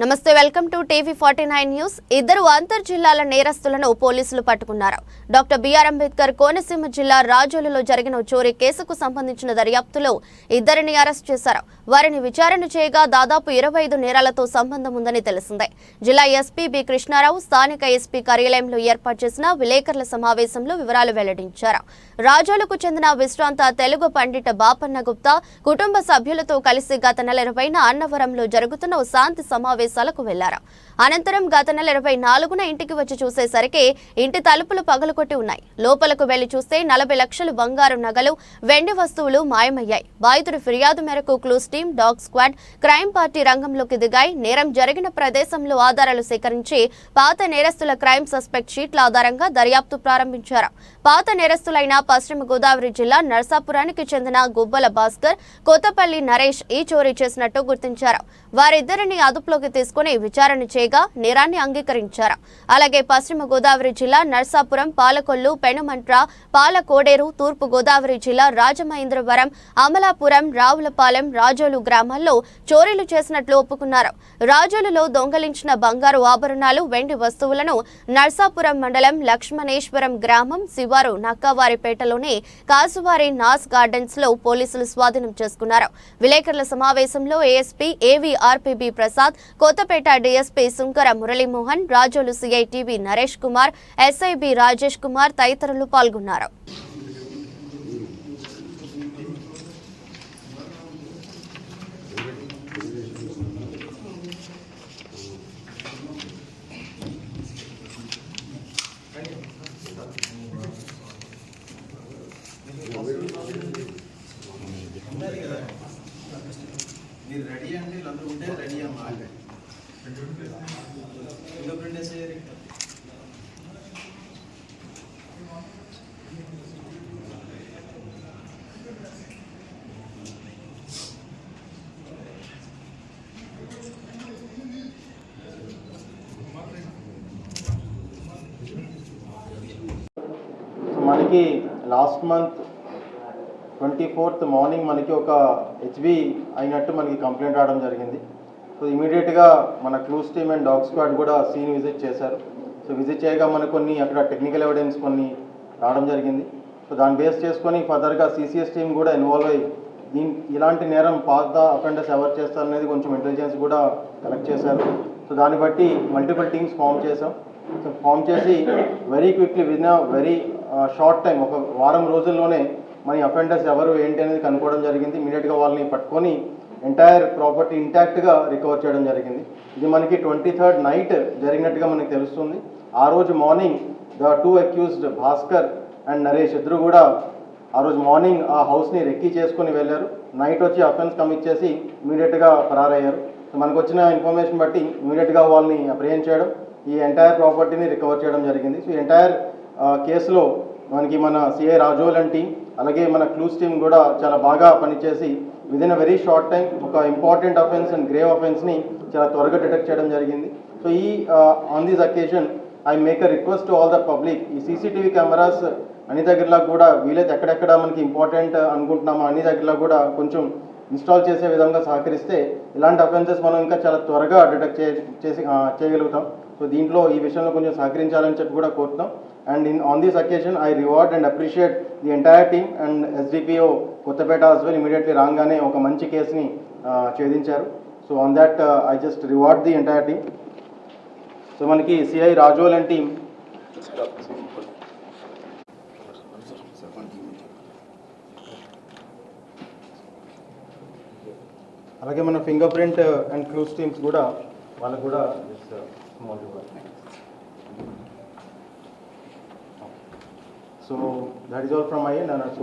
నమస్తే welcome to TV forty nine news. ఇద్దరు అంతర్ జిల్లాల నేరస్తులను పోలీసులు పట్టుకున్నారు. డాక్టర్ బిఆర్ అంబేద్కర్ కోనసీమ జిల్లా రాజోలులో జరిగిన చోరీ కేసుకు సంబంధించిన దర్యాప్తులో ఇద్దరిని అరెస్ట్ చేశారు. వారిని విచారణ చేయగా దాదాపు ఇరవై ఐదు నేరాలతో సంబంధం ఉందని తెలిసిందే. జిల్లా ఎస్పీ బి కృష్ణారావు స్థానిక ఎస్పీ కార్యాలయంలో ఏర్పాటు చేసిన విలేకరుల సమావేశంలో వివరాలు వెల్లడించారు. రాజోలుకు చెందిన విశ్రాంత తెలుగు పండిత బాపన్న గుప్తా కుటుంబ సభ్యులతో కలిసి గత నెల ఇరవైన అన్నవరంలో జరుగుతున్న శాంతి శాంతి సమావేశాలకు వెళ్ళారు. అనంతరం గత నెల ఇరవై నాలుగున ఇంటికి వచ్చి చూసేసరికి ఇంటి తలుపులు పగలకొట్టి ఉన్నాయి. లోపలకు వెళ్ళి చూస్తే నలభై లక్షలు బంగారు నగలు వెండి వస్తువులు మాయమయ్యాయి. బాధితుడి ఫిర్యాదు మేరకు clues team dog squad crime party రంగంలోకి దిగాయి. నేరం జరిగిన ప్రదేశంలో ఆధారాలు సేకరించి పాత నేరస్తుల క్రైమ్ సస్పెక్ట్ షీట్ల ఆధారంగా దర్యాప్తు ప్రారంభించారు. పాత నేరస్తులైన పశ్చిమ గోదావరి జిల్లా నర్సాపురానికి చెందిన గుబ్బల భాస్కర్ కొత్తపల్లి నరేష్ ఈ చోరీ చేసినట్టు గుర్తించారు. వారిద్దరిని అదుపులోకి తీసుకుని విచారణ చేయగా నేరాన్ని అంగీకరించారు. అలాగే పశ్చిమ గోదావరి జిల్లా నర్సాపురం పాలకొల్లు పెనుమంట్ర పాలకోడేరు తూర్పు గోదావరి జిల్లా రాజమహేంద్రవరం అమలాపురం రావులపాలెం రాజోలు గ్రామాల్లో చోరీలు చేసినట్లు ఒప్పుకున్నారు. రాజోలులో దొంగలించిన బంగారు ఆభరణాలు వెండి వస్తువులను నర్సాపురం మండలం లక్ష్మణేశ్వరం గ్రామం శివారు నక్కవారిపేటలోని కాసువారి నాస్ గార్డెన్స్లో పోలీసులు స్వాధీనం చేసుకున్నారు. విలేకరుల సమావేశంలో ASP AVRPB Prasad Kothapeta DSP Sunkara Muralimohan Razole CI TV Naresh Kumar SI B Rajesh Kumar తదితరులు పాల్గొన్నారు. మీరు రెడీ అంటే వీళ్ళందరూ ఉంటే రెడీ అమ్మా ప్రింట్ వేసేయాలి మనకి last month twenty fourth morning మనకి ఒక హెచ్బి అయినట్టు మనకి కంప్లైంట్ రావడం జరిగింది. సో ఇమీడియట్గా మన clues team and dog squad కూడా సీన్ విజిట్ చేశారు. సో విజిట్ చేయగా మనకు కొన్ని అక్కడ టెక్నికల్ ఎవిడెన్స్ కొన్ని రావడం జరిగింది. సో దాన్ని బేస్ చేసుకొని ఫర్దర్గా సిసిఎస్ టీమ్ కూడా ఇన్వాల్వ్ అయ్యి దీని ఇలాంటి నేరం పాత అఫెండర్స్ ఎవరు చేస్తారనేది కొంచెం ఇంటెలిజెన్స్ కూడా కలెక్ట్ చేశారు. సో దాన్ని బట్టి మల్టిపుల్ టీమ్స్ ఫామ్ చేసాం సో ఫామ్ చేసి very quickly in very short time ఒక వారం రోజుల్లోనే మన అఫెండర్స్ ఎవరు ఏంటి అనేది కనుక్కోవడం జరిగింది. ఇమీడియట్గా వాళ్ళని పట్టుకొని ఎంటైర్ ప్రాపర్టీ ఇంటాక్ట్గా రికవర్ చేయడం జరిగింది. ఇది మనకి ట్వంటీ థర్డ్ నైట్ జరిగినట్టుగా మనకి తెలుస్తుంది. ఆ రోజు morning the two accused Bhaskar and Naresh ఇద్దరు కూడా ఆ రోజు మార్నింగ్ ఆ హౌస్ని రెక్కీ చేసుకుని వెళ్ళారు. నైట్ వచ్చి అఫెన్స్ కమిట్ చేసి ఇమీడియట్గా ఫరారయ్యారు సో మనకు వచ్చిన ఇన్ఫర్మేషన్ బట్టి ఇమీడియట్గా వాళ్ళని అప్రహెండ్ చేయడం ఈ ఎంటైర్ ప్రాపర్టీని రికవర్ చేయడం జరిగింది. సో ఎంటైర్ కేసులో మనకి మన సిఐ రాజోల్ టీం అలాగే మన క్లూస్ టీం కూడా చాలా బాగా పనిచేసి within a very short time ఒక ఇంపార్టెంట్ అఫెన్స్ అండ్ గ్రేవ్ అఫెన్స్ని చాలా త్వరగా డిటెక్ట్ చేయడం జరిగింది. సో ఈ on this occasion I make a request to all the public ఈ సీసీటీవీ కెమెరాస్ అన్ని దగ్గరలో కూడా వీలైతే ఎక్కడెక్కడ మనకి ఇంపార్టెంట్ అనుకుంటున్నామో అన్ని దగ్గరలో కూడా కొంచెం ఇన్స్టాల్ చేసే విధంగా సహకరిస్తే ఇలాంటి అఫెన్సెస్ మనం ఇంకా చాలా త్వరగా డిటెక్ట్ చే చేసి చేయగలుగుతాం. సో దీంట్లో ఈ విషయంలో కొంచెం సహకరించాలని చెప్పి కూడా కోరుతున్నాం. And in on this occasion I reward and appreciate the entire team and SDPO Kothapeta as well immediately రాగానే ఒక మంచి కేసుని ఛేదించారు. So on that I just reward the entire team so మనకి సిఐ రాజోల్ అండ్ టీమ్ అలాగే మన finger print and clues teams కూడా వాళ్ళకు కూడా modular So that is all from my end and our question.